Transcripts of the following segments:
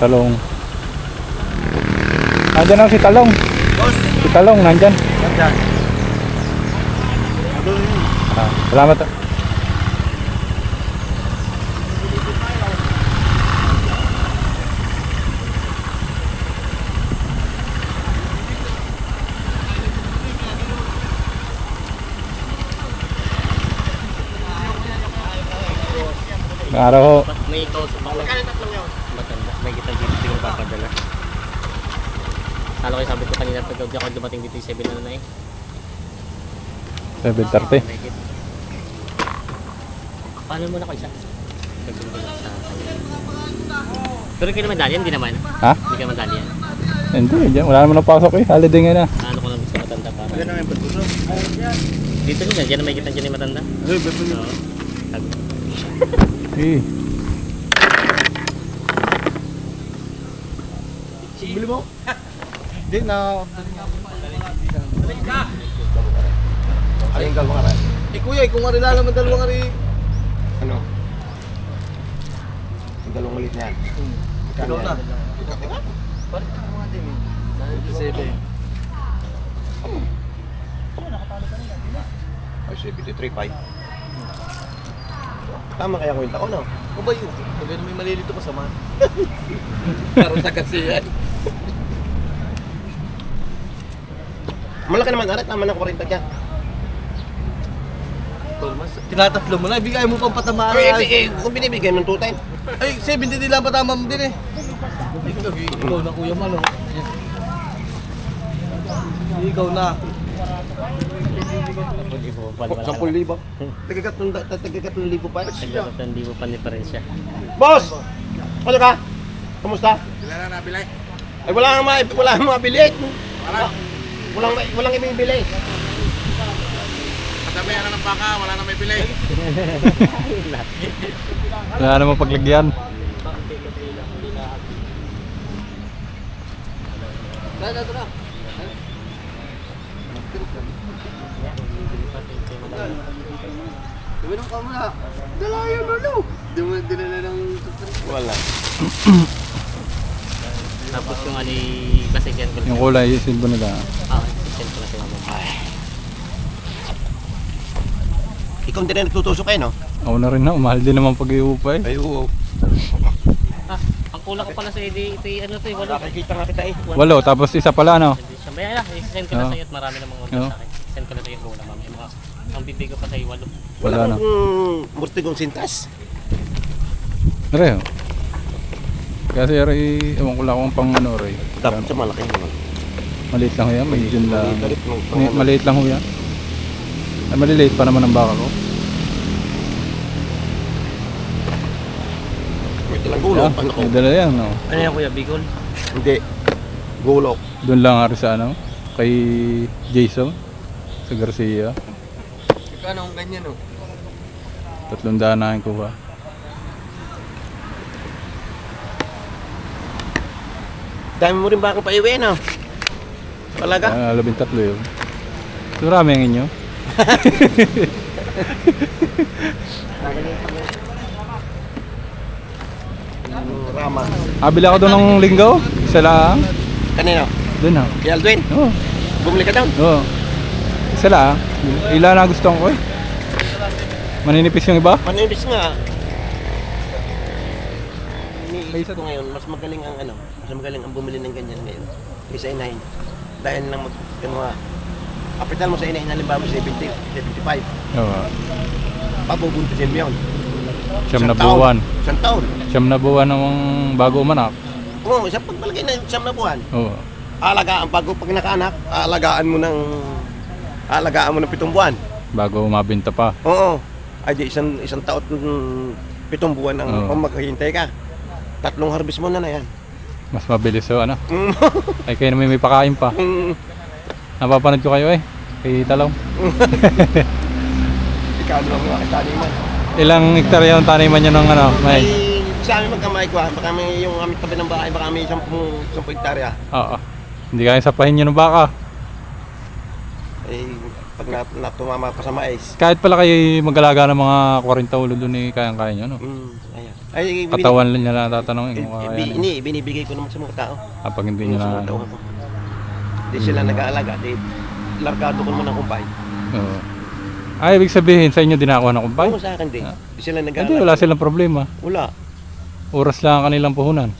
Talong. Nandyan na si Talong. Boss, Si Talong, nandyan. nandyan. Ah, salamat. Araw ho. May kausap ako. Matanda. May kita dito tingin papadala. Kala ko sabi ko kanina pag ako dumating dito yung 7 na na eh. 7.30. May git. Paano mo na ko isa? Ko sa. Pero hindi naman dali yan, hindi naman. Ha? Hindi ka naman dali yan. Hindi, dyan. Wala naman napasok eh. Holiday ngayon na. Ano ko lang gusto matanda para. Ang yung pagkuso. Dito niya, dyan na may kita dyan yung matanda. Ay. Sabi ko, Eh. Mo? Hindi na. Ayun galwang aray. Eh kuya, kung nga rin naman dalawang aray. Ano? Ang dalawang ulit niyan. Ikaw na. Ay, 73.5. Tama kaya ko yung taon, no? Ano ba yun? Pag may malilito pa sa man. Parang sa kasi yan. Malaki naman, arat naman ng 40 niya. Tinatatlo mo na, ibigay mo pang patamaan. Ay, eh, eh, kung binibigay mo ng 2 time. Ay, 70 nila patama mo din eh. Ikaw na kuya man, oh. Ikaw na. hindi po pa wala. 10,000. Tagagatong tagagatong libo pa. Nagdapat ng di mo pa diferensya. Boss! Ano ka? Kumusta? Sila na nabilay. Ay, wala kang ma- wala kang mabili. Wala. Walang walang ibibili. Katabayan na ng baka, wala na may bilay. Wala naman paglagyan. Wala. Tapos yung ali kasi yan ko. Yung kulay, yung silbo nila. Ah, send ko na si mama. Ikaw hindi na nagtutusok kayo, no? Ako na rin na, mahal din naman pag-iupa eh. Ay, oo. Ah, ang kulang ko pala sa edi, ito yung ano to, eh, walo. Nakikita nga kita eh. Walo, tapos isa pala no. Siya. May ala, send ko na Oo. sa'yo at marami namang order Oo. sa akin. Send ko na sa'yo yung kulang, ma'am. Yung mga, ang bibig ko pa sa'yo, walo. Wala na. kang murtigong sintas. Re, oh. Kasi Ray, ewan ko lang kung pang ano Ray. Dapat sa malaki naman. Maliit lang ho yan, may yun lang. May- Maliit lang ho yan. Ay, maliliit pa naman ang baka ko. Ito lang gulok. Ah, Ano ko? may dala yan, no. Ano yan, kuya? Bigol? Hindi. Gulok. Doon lang nga rin sa ano, kay Jason, sa Garcia. Ikaw na kung ganyan oh. Tatlong daan na ko ba. Dami mo rin ba akong paiwi, no? Talaga? Ah, labing tatlo yun. Marami ang inyo. Rama. Ah, bili ako doon ng linggo. Isa lang. Kanino? Doon ha. Kay Aldwin. Oo. Bumili ka doon. Oo. Isa lang. Ilan na gusto ko eh. Maninipis yung iba? Manibis nga. May isa- ko ngayon, mas magaling ang ano, mas magaling ang bumili ng ganyan ngayon. Kaysa inahin. Dahil lang mag, ano nga, kapital mo sa inahin, halimbawa 70, 75. Oo. Pabubuntisin mo yun. Siyam na Isang taon. buwan. Isang taon. Siyam na buwan namang bago umanak. Oo, isang pagpalagay na siyam na buwan. Oo. Alagaan, pag, pag nakaanak, alagaan mo ng, alagaan mo ng pitong buwan. Bago umabinta pa. Oo. Ay di isang, isang taon, mm, pitong buwan ang Oo. pag maghihintay ka. Tatlong harvest mo na na yan. Mas mabilis so ano. Mm. Ay kayo naman may pakain pa. Mm. Napapanood ko kayo eh. Kay Talong. Ikaw lang mga taniman. Ilang hektarya yung taniman nyo ng ano? Ay, May. sa amin magkamay ko, baka may yung aming tabi ng bahay, baka may isang sampung hektarya. Oo. Hindi kaya sapahin nyo ng baka. Eh, pag nat, natumama pa sa mais. Kahit pala kayo mag-alaga ng mga 40 ulo doon eh, kayang-kaya nyo, no? Mm, ayan. Ay, katawan lang niya lang tatanungin eh, kung eh, kaya yan. Ini, binibigay ko naman sa mga tao. Kapag hindi niya na... mga tao ko. Di sila nag-aalaga. Di, largado ko naman ng kumpay. Oo. Ay, ibig sabihin sa inyo dinakuha ng kumpay? Oo, sa akin din. Di sila Hindi, nag-aalaga. wala silang problema. Wala. Oras lang ang kanilang puhunan.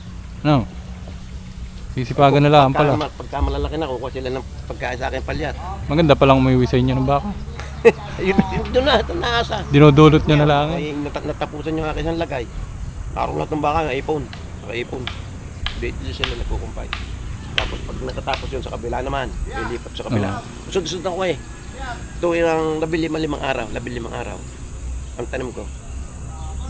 No? Sisipagan na lang Pagka, pala. pagka malalaki na, kukuha sila ng pagkain sa akin palyat. Maganda palang umuwi sa inyo ng baka. Yun, yun, doon na, doon na asa. Dinudulot nyo na lang. eh. Ay, nat- natapusan yung aking isang lagay. Araw lahat ng baka, ipon. Naka-ipon. Di, di sila nagkukumpay. Tapos pag nakatapos yun sa kabila naman, lilipat sa kabila. Usod-usod ako eh. Ito yung labi lima limang araw, labi limang araw. Ang tanim ko,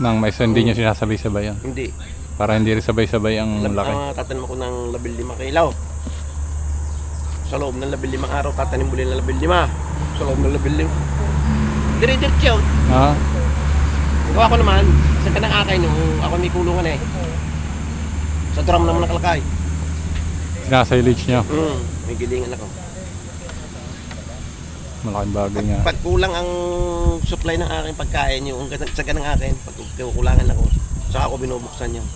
Nang may hindi nyo sinasabay-sabay yan. hindi. Para hindi rin sabay-sabay ang Lab, laki. ang tatanim ako ng labi lima kilaw. Sa loob ng labi limang araw, tatanim muli ng labi lima. Sa loob ng labi lima. Dire-diretso yun. Ha? Gawa ko naman, sa kanang akin yung ako may kulungan eh. Sa drum naman nakalakay. Sinasilage nyo. Mm, may gilingan ako. Malaking bagay nga. Pag kulang ang supply ng aking pagkain, yung sa kanang akin, pag kukulangan ako, saka ako binubuksan yun.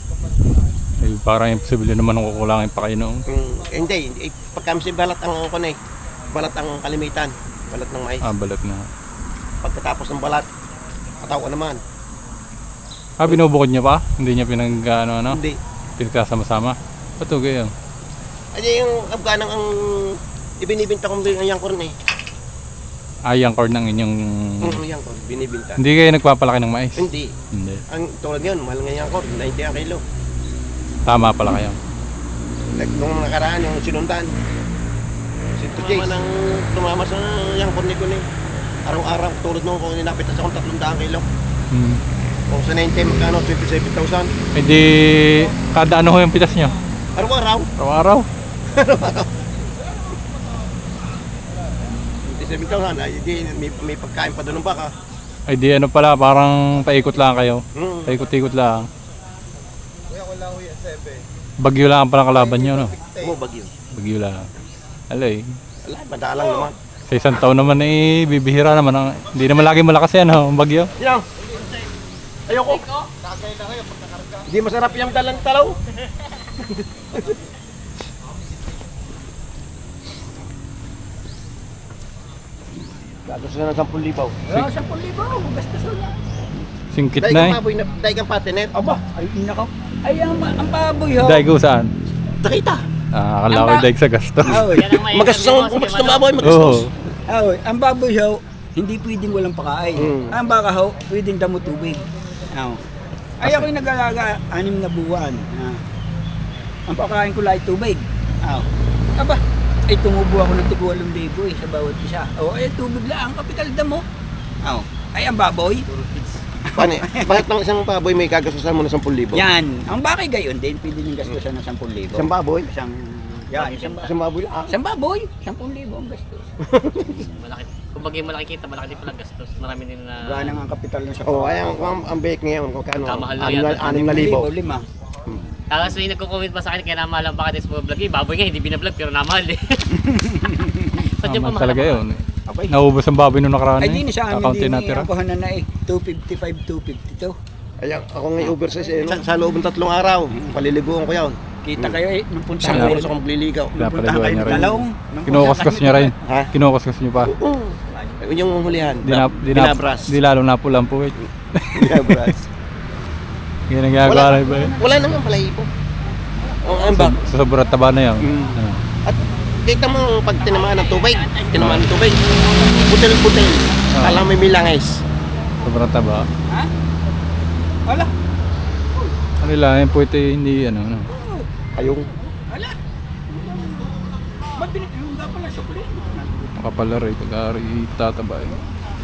Eh, parang imposible naman kung kukulangin pa kayo noong. Mm, hindi, eh, pagka balat ang ako na eh. Balat ang kalimitan. Balat ng mais. Ah, balat na. Pagkatapos ng balat, kataw ko naman. Ah, binubukod niya pa? Hindi niya pinag, ano, ano, Hindi. pinagsasama-sama? Ba't to gayon? Ay, yung Afganang ang ibinibinta kong yung corn eh. Ah, yung cord ng inyong... Mm, yung corn, binibinta. Hindi kayo nagpapalaki ng mais? Hindi. Hindi. Ang tulad ngayon, mahal nga yung corn, 90 ang kilo. Tama pala kayo. Nung nakaraan, yung sinundan. Si Tujay. Tumama, ng, tumama sa yung corn ni Kuning. Araw-araw, tulad nung kung ninapit sa akong 300 kilo. Hmm. Kung sa 90, magkano, 27,000. Eh di, kada ano ho yung pitas nyo? Araw-araw, Araw-araw? 27,000. Ay, di, may, may pagkain pa doon ng baka. Eh di, ano pala, parang paikot lang kayo. Hmm. Paikot-ikot lang. Bagyo lang pala kalaban nyo, no? Oo, bagyo. Bagyo lang. Alay. Wala, madalang naman. Sa isang taon naman eh, bibihira naman. Ang, hindi naman lagi malakas yan, ang bagyo. Yan. Ayoko. Hindi masarap yung dalang talaw. Gatos na ng 10,000. Ah, 10,000, basta na. Singkit na eh. baboy na, dahil kang patinet. Aba, ay inakaw. Ay, ang, ang baboy ho. Daigo saan? Nakita. Ah, akala ko daig sa gasto. Aoy, Yan ang may Magastos ang kung magastos ang baboy, Oo. magastos. aoy, ang baboy ho, hindi pwedeng walang pakain. Hmm. Ang baka ho, pwedeng damo tubig. Aw. Ay ako'y nag-alaga anim na buwan. Ah. Ang pakain ko lang ay tubig. Aw. Aba, ay tumubo ako ng tigwalong libo eh, sa bawat isa. O, ay tubig lang, ang kapital damo. Aw. Ay, ang baboy, Paano? Bakit ng isang baboy may kagastusan mo na 10,000? yan. Ang bakay gayon din, pwede niyong gastusan ng 10,000. Isang baboy? Isang, yan, isang, Isang baboy lang. Ah. isang baboy, 10,000 ang gastos. Malaki. Kung bagay malaki kita, malaki din pala gastos. Marami din na... Ganang ang kapital ng sa Oo, oh, ay ang, ang, ang bake ngayon, kung kano, Kamahal na yan. anim na libo. lima. Tapos may nagko-comment pa sa akin, kaya namahal ang baka sa vlog. Eh, baboy nga, hindi binablog, pero namahal eh. Sadya pa mahal talaga yun. Okay. Naubos ang baboy nung nakaraan Ay, eh. di sa amin din natira. ang kuhanan na eh. 255, 252. Ay, ako ngayon oversize eh. Sa, sa loob ng tatlong araw, paliliguan ko yun. Kita kayo eh, nung punta Isang Wala. oras akong magliligaw. Nung punta Pinapaliguan kayo niya ng Kinukuskus punta niya rin. Ha? Kinukuskus niyo pa. Oo. Yun yung hulihan. Di na, di na, Binabras. di lalo napulampu eh. Binabras. Yan ang ginagawa Wala, na iba eh. wala naman pala ipo. Ang ang bak. Sa sobrang taba na yan. Mm. Kita mo pag tinamaan ng tubig, tinamaan ng tubig, putel-putel. Ah. Alam mo may langis. Sobrang taba. Ha? Wala. Ano lang, yung puwete hindi ano. ano. Ayong Wala. Ba't pinag-inom ka pala sukli? Makapala rin pag tataba eh.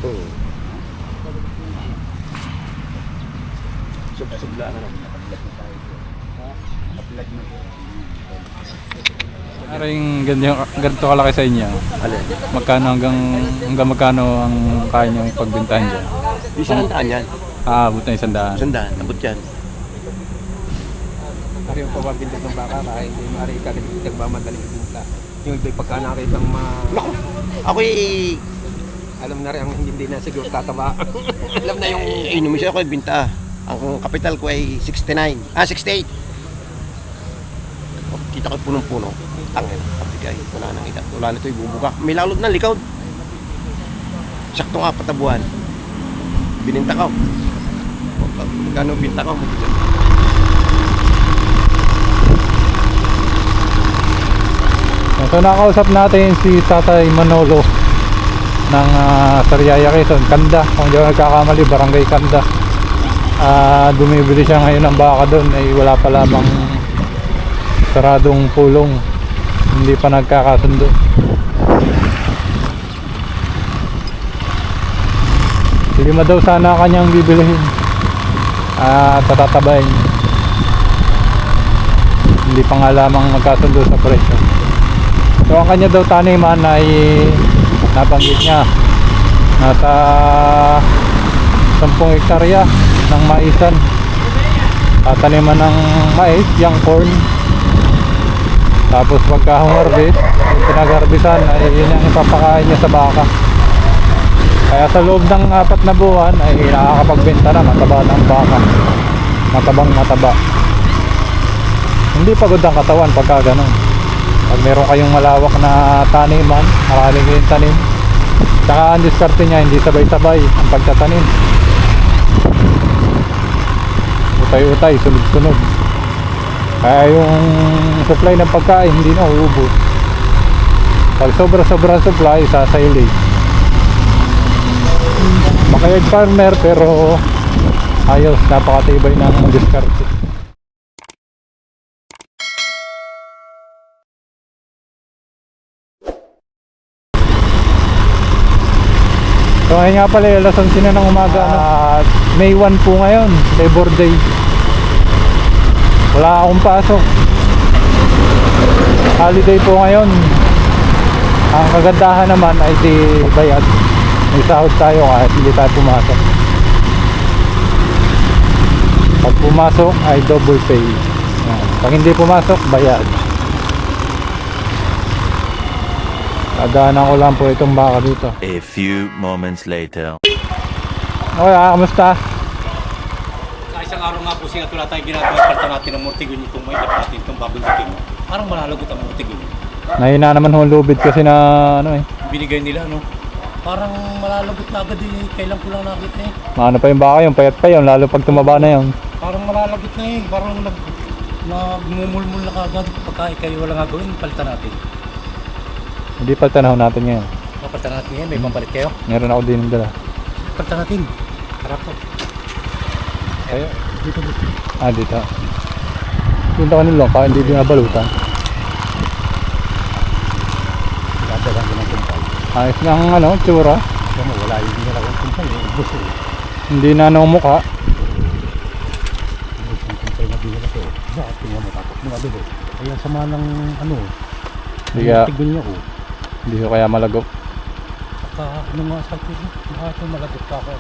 Oo. Sub-subla na lang. Aring ganyan, ganito kalaki sa inyo. Alin? Magkano hanggang, hanggang magkano ang kaya niyong pagbintahan dyan? Di saan daan yan? Aabot na isang daan. Sandaan, abot yan. Ari yung pababindag ng baka kahit hindi mari ka nagmamadaling bumukla. Yung ibig pagka nakita ang ma... Naku, ako'y Alam na rin ang hindi na siguro tataba. Alam na yung... inumis ako binta. Ang kapital ko ay 69. Ah, 68. Oh, kita ko punong-puno. Tangin, kapigay. Wala nang kita. Wala nito ibubuka. May lalod na likod. Sakto nga patabuhan. Bininta ko. Gano'ng binta ko? So nakausap natin si Tatay Manolo ng uh, Sariaya Quezon, Kanda. Kung di ako nagkakamali, Barangay Kanda. Ah, dumibili siya ngayon ng baka doon ay wala pa lamang saradong pulong. Hindi pa nagkakasundo. Lima daw sana kanyang bibilihin. At tatatabayin. Hindi pa nga lamang magkasundo sa presyo. So ang kanya daw taniman ay nabanggit niya nasa 10 hektarya ng maisan tataniman ng mais, yung corn tapos pagka harvest yung pinag-harvestan ay yun ang ipapakain niya sa baka. Kaya sa loob ng apat na buwan ay nakakapagbenta na mataba ng baka. Matabang mataba. Hindi pagod ang katawan pagka ganun. Pag meron kayong malawak na taniman, maraming kayong tanim, tsaka ang diskarte niya, hindi sabay-sabay ang pagtatanim. Utay-utay, sunod-sunod. Kaya yung supply ng pagkain, hindi na uubos. Pag sobra-sobra supply, sasailay. Makayag farmer, pero ayos, napakatibay ng diskarte. So ngayon nga pala, alas 11 na ng umaga. At May 1 po ngayon, Labor Day. Wala akong pasok. Holiday po ngayon. Ang kagandahan naman ay di bayad. May sahod tayo kahit hindi tayo pumasok. Pag pumasok ay double pay. Pag hindi pumasok, bayad. Tadaanan ko lang po itong baka dito. A few moments later. Okay, ah, kamusta? Sa isang araw nga po siya wala tayong ginagawa natin ng Mortigun itong may natin itong bagong dating. Parang malalagot ang Mortigun. Nahina naman ho lubid kasi na ano eh. Binigay nila no. Parang malalagot na agad eh. Kailan ko lang nakita eh. Maano pa yung baka yung payat pa yun lalo pag tumaba na yun. Parang malalagot na eh. Parang nag nagmumulmul na kagad. Pagka ikay wala nga gawin, palitan natin. Hindi pa tanaw natin ngayon. Papalitan natin yan. May pampalit kayo. Meron ako din dala. Palitan natin. Harap po. Ayo. Ah, dito. Punta ka nila, ka hindi din nabalutan. Dadagan ko ng kumpay. Ayos na ang ano, tsura. Mo, wala yung kumpay eh. Gusto eh. Hindi na ano mukha. Gusto ng kumpay na bihira to. Bakit tingnan mo tapos mga dulo. Kaya sama ng ano. Kaya, Mortigun niya ko. hindi ko kaya malago. Baka ano nga sa akin, baka ito malagot ka ako.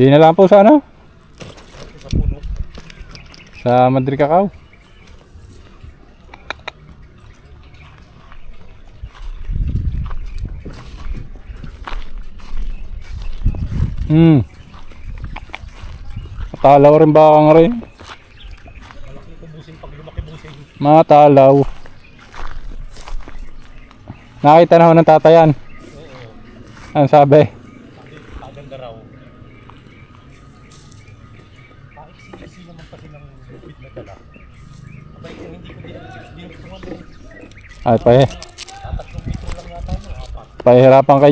Di na lang po sa ano? Sa Madrid Cacao. Hmm. Matalaw rin ba ang rin? Matalaw. Nakita na ho ng tatayan. Ano sabi? Maganda raw. Paiksi-iksi naman kasi ng lupit na dala. Abay, kung hindi ko dinagtungan eh. Ay, pahe. Tatlong metro lang yata yun, apat. Pahirapan ka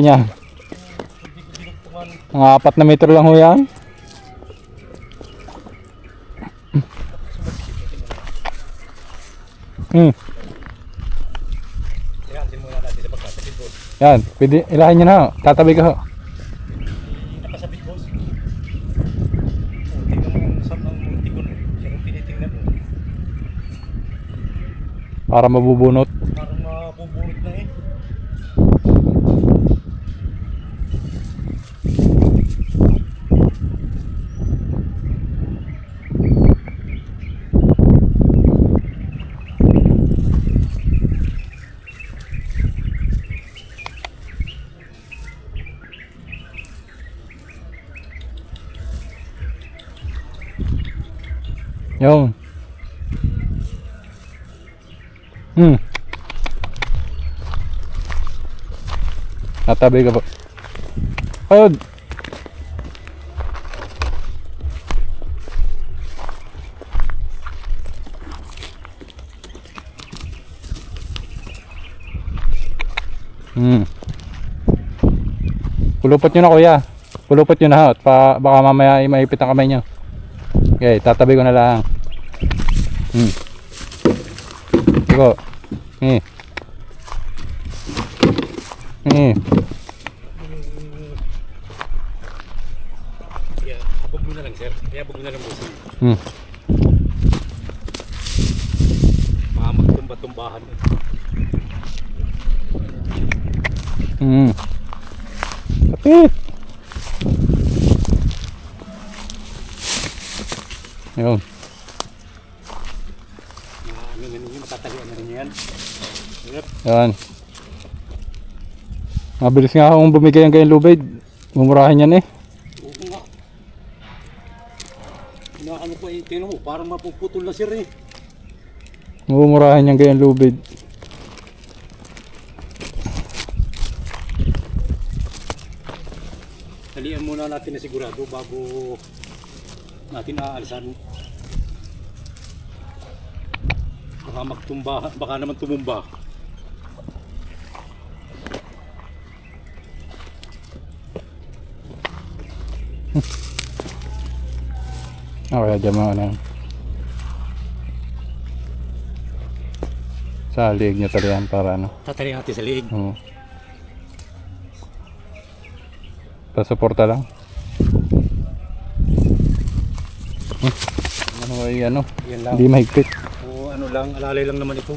niya. Hindi ko dinagtungan. Mga apat na metro lang ho yan. Hmm. Yan, pwede ilahin niyo na. Tatabi ka ho. Nakasabit boss. Oh, tingnan mo yung sab ng multigon. Siya yung tinitingnan mo. Para mabubunot. Parang mabubunot na eh. Yung. Hmm. Tatabi ka po. Ayun. Hmm. Pulupot nyo na kuya. Pulupot nyo na ha. Pa, baka mamaya ay maipit ang kamay nyo. Okay, tatabi ko na lang. Hmm. Sige. Eh. Eh. Kaya habog mo na lang sir. Kaya mo na lang boss. Hmm. Mga magtumba-tumbahan eh. Hmm. Kapit. Yun. Ano na ninyo, matatalian na rin yan. Yan. Mabilis nga akong bumigay ang gayong lubid. Mumurahin yan eh. Oo nga. Inaano ko eh, tingnan mo, parang mapuputol na sir eh. Mumurahin yung gayong lubid. Talian muna natin na sigurado bago natin aalisan. Baka magtumba, baka naman tumumba. Okay, dyan mo na. Sa liig niya talihan para ano. Tatalian natin sa liig. Oo. Pasuporta lang. Hmm. Ano ay ano? Yan lang. Hindi mahigpit. O ano lang, alalay lang naman ito.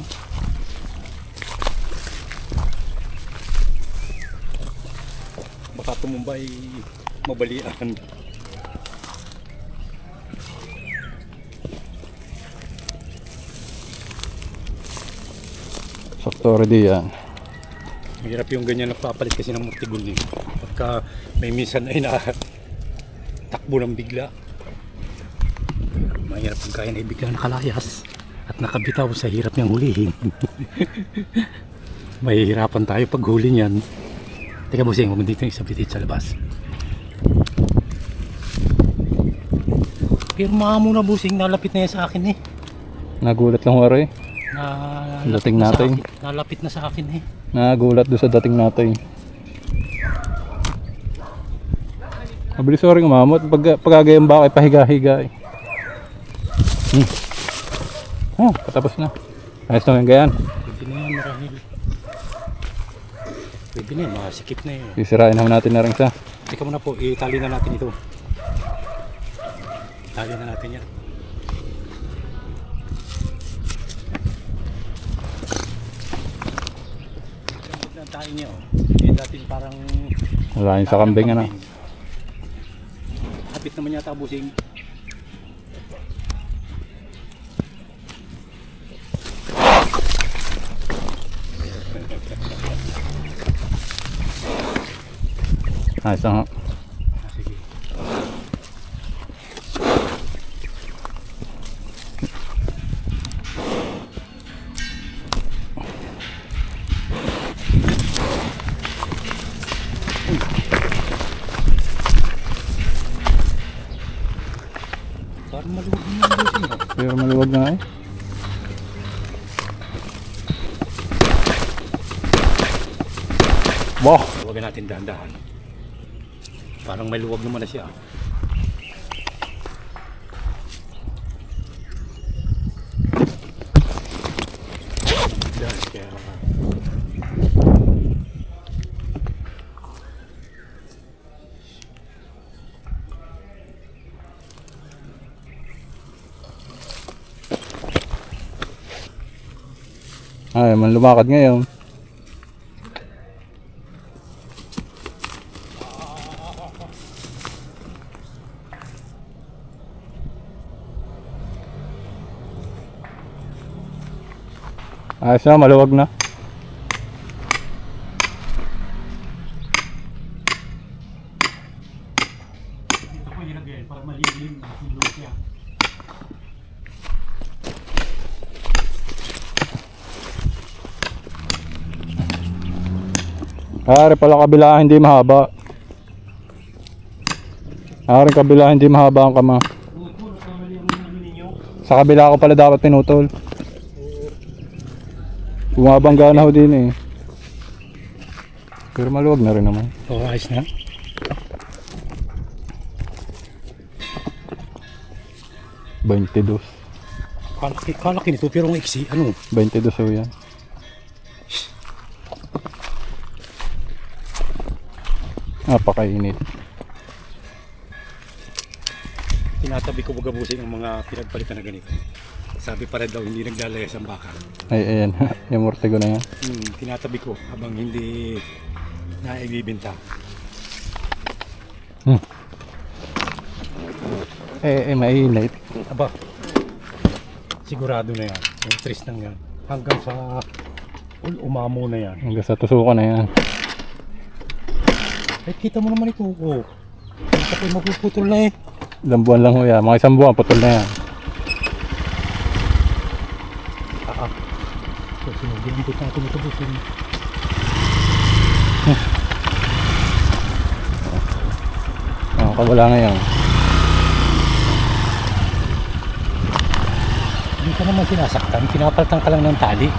Baka tumumba ay mabalian. Sakto ready yan. Mahirap yung ganyan nagpapalit kasi ng mortigon eh. Pagka may minsan ay na takbo ng bigla. Mahirap pagka yan ay bigla nakalayas at nakabitaw sa hirap niyang hulihin. Mahihirapan tayo pag huli niyan. Teka busing, huwag dito yung isang pitit sa labas. Pero mga muna busing, nalapit na yan sa akin eh. Nagulat lang waro eh. Na, Dating na sa natin. akin. Nalapit na sa akin eh. Nagulat doon sa dating natin. Mabilis ko rin umamot. Pag, pagkagayang baka ay pahiga-higa eh. Hmm. Oh, patapos na. Ayos na yung gayan. Pwede na yan marahil. Pwede na yan, masikip na yun. Sisirain naman natin na rin sa. Teka muna po, itali na natin ito. Itali na natin yan. Ito ang tayo niya, oh. Yung dati parang... Wala yun sa kambing ano. Hapit naman yata busing. Ayos na. Pero maluwag na eh. Wow! Huwag natin dahan-dahan. Parang may luwag naman na siya. Ay, man lumakad ngayon. Ayos na, maluwag na. Ako ilagay para malilim ang loob niya. Ari pala kabila hindi mahaba. Ari kabila hindi mahaba ang kama. Sa kabila ko pala dapat pinutol. Bumabangga na ho din eh. Pero maluwag na rin naman. Oo, oh, ayos na. Baintidos. Kalaki, kalaki nito pero ang iksi, ano? 22 ho yan. Napakainit. Tinatabi ko bugabusin ang mga pinagpalitan na ganito. Sabi pa rin daw hindi naglalayas ang baka. Ay, ayan. yung mortego na yan. Hmm, tinatabi ko habang hindi naibibinta. Eh, eh, mainit. Aba, sigurado na yan. Yung tris nang yan. Hanggang sa umamo na yan. Hanggang sa tusukan na yan. Eh, kita mo naman ito ko. Hindi ka pa mapuputol na eh. Ilang buwan lang ho yan. Mga isang buwan, putol na yan. So, sinugilambot natin ito busin. Oh, kawala ngayon. Hindi ka naman sinasaktan. Pinapaltan ka lang ng tali.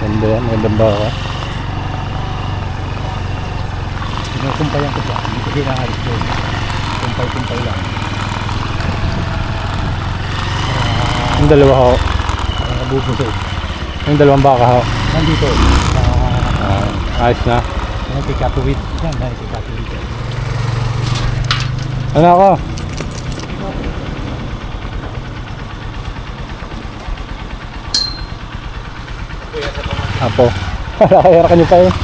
Ganda yan. Gandang baka. Pinukumpayan ko siya. Hindi ko hinahalis doon. Kumpay-kumpay lang. Yung dalawa ho. Para nabubusog. Yung dalawang baka ho. Nandito. Uh, Ah, ayos na. ano kay Katuwid? Yan, dahil kay Katuwid. Ano ako? Apo. Nakayara ka niyo pa yun.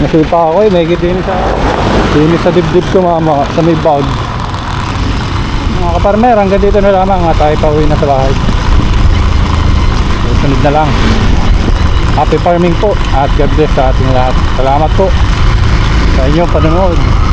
Nasipa ako eh. May din sa... Dinis sa dibdib ko mama. Sa may bag. Mga kaparmer, hanggang dito na lamang. Nga tayo pauwi na sa bahay. Susunod na lang. Happy farming po at God bless sa ating lahat. Salamat po sa inyong panonood.